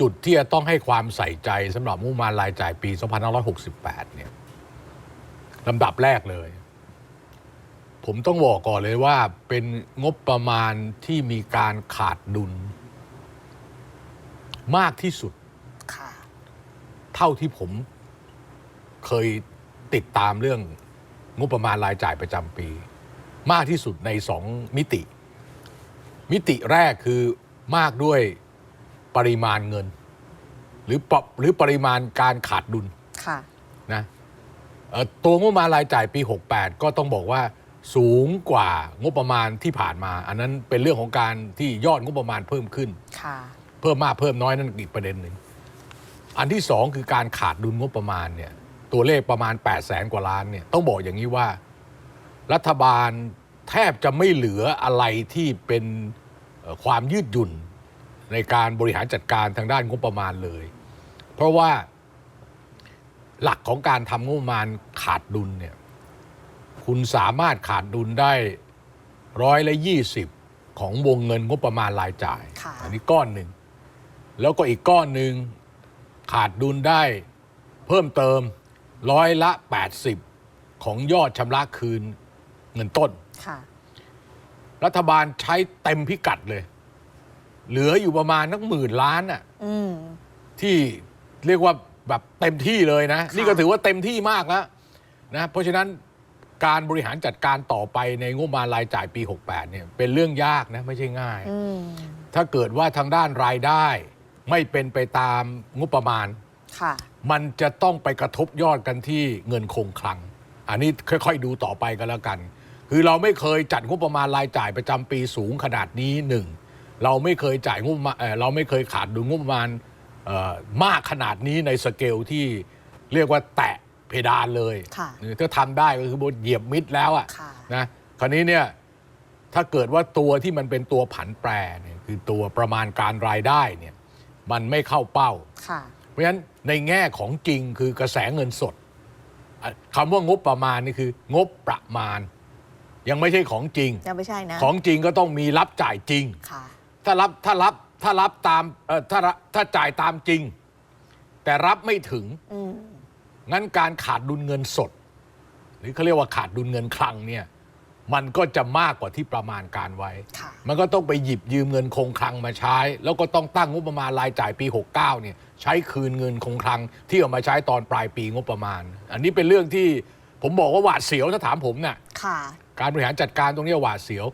จุดที่จะต้องให้ความใส่ใจสำหรับงบประมาณรายจ่ายปี2568 เนี่ยลำดับแรกเลย ผมต้องบอกก่อนเลยว่า เป็นงบประมาณที่มีการขาดดุล มากที่สุด ค่ะ เท่าที่ผมเคยติดตามเรื่องงบประมาณรายจ่ายประจำปี มากที่สุดในสองมิติ มิติแรกคือมากด้วย ปริมาณเงิน หรือปรหรือปริมาณการขาดดุลค่ะนะเอ่อตัวงบประมาณรายจ่ายปี 68 ก็ต้องบอกว่าสูงกว่างบประมาณที่ผ่านมา อันนั้นเป็นเรื่องของการที่ยอดงบประมาณเพิ่มขึ้นค่ะเพิ่มมากเพิ่มน้อยนั่นอีกประเด็นหนึ่งอันที่สองคือการขาดดุลงบประมาณเนี่ยตัวเลขประมาณ 8 0 0แสนกว่าล้านเนี่ยต้องบอกอย่างนี้ว่า รัฐบาลแทบจะไม่เหลืออะไรที่เป็นเอ่อความยืดหยุ่น ในการบริหารจัดการทางด้านงบประมาณเลย เพราะว่าหลักของการทำงบประมาณขาดดุลเนี่ยคุณสามารถขาดดุลได้ร้อยละยี่สิบของวงเงินงบประมาณรายจ่ายค่ะอันนี้ก้อนหนึ่ง แล้วก็อีกก้อนหนึ่งขาดดุลได้เพิ่มเติมร้อยละ 80 ของยอดชำระคืนเงินต้นค่ะรัฐบาลใช้เต็มพิกัดเลย เหลืออยู่ประมาณนักหมื่นล้านน่ะอืม ที่เรียกว่าแบบเต็มที่เลยนะค่ะนี่ก็ถือว่าเต็มที่มากแล้วนะเพราะฉะนั้นการบริหารจัดการต่อไปในงบประมาณรายจ่ายปี 68เนี่ยเป็นเรื่องยากนะไม่ใช่ง่าย อืม ถ้าเกิดว่าทางด้านรายได้ ไม่เป็นไปตามงบประมาณ ค่ะ มันจะต้องไปกระทบยอดกันที่เงินคงคลัง อันนี้ค่อยๆดูต่อไปกันแล้วกัน คือเราไม่เคยจัดงบประมาณรายจ่ายประจำปีสูงขนาดนี้หนึ่ง เราไม่เคยจ่ายงบประมาณเอ่อเราไม่เคยขาดดุลงบประมาณเอ่อมากขนาดนี้ในสเกลที่เรียกว่าแตะเพดานเลยค่ะถ้าทำได้ก็คือบนเหยียบมิดแล้วอะค่ะ นะคราวนี้เนี่ยถ้าเกิดว่าตัวที่มันเป็นตัวผันแปรเนี่ยคือตัวประมาณการรายได้เนี่ยมันไม่เข้าเป้า ค่ะ เพราะฉะนั้นในแง่ของจริงคือกระแสเงินสดอะคำว่างบประมาณนี่คืองบประมาณ ยังไม่ใช่ของจริง ยังไม่ใช่นะ ของจริงก็ต้องมีรับจ่ายจริง ค่ะ ถ้ารับถ้ารับถ้ารับตามเอ่อถ้ารับถ้าจ่ายตามจริง แต่รับไม่ถึง อืมงั้นการขาดดุลเงินสด หรือเขาเรียกว่าขาดดุลเงินคลังเนี่ยมันก็จะมากกว่าที่ประมาณการไว้ ค่ะ มันก็ต้องไปหยิบยืมเงินคงคลังมาใช้ แล้วก็ต้องตั้งงบประมาณรายจ่ายปี 69เนี่ยใช้คืนเงินคงคลังที่เอามาใช้ตอนปลายปีงบประมาณ อันนี้เป็นเรื่องที่ผมบอกว่าหวาดเสียวถ้าถามผมน่ะค่ะ การบริหารจัดการตรงนี้หวาดเสียว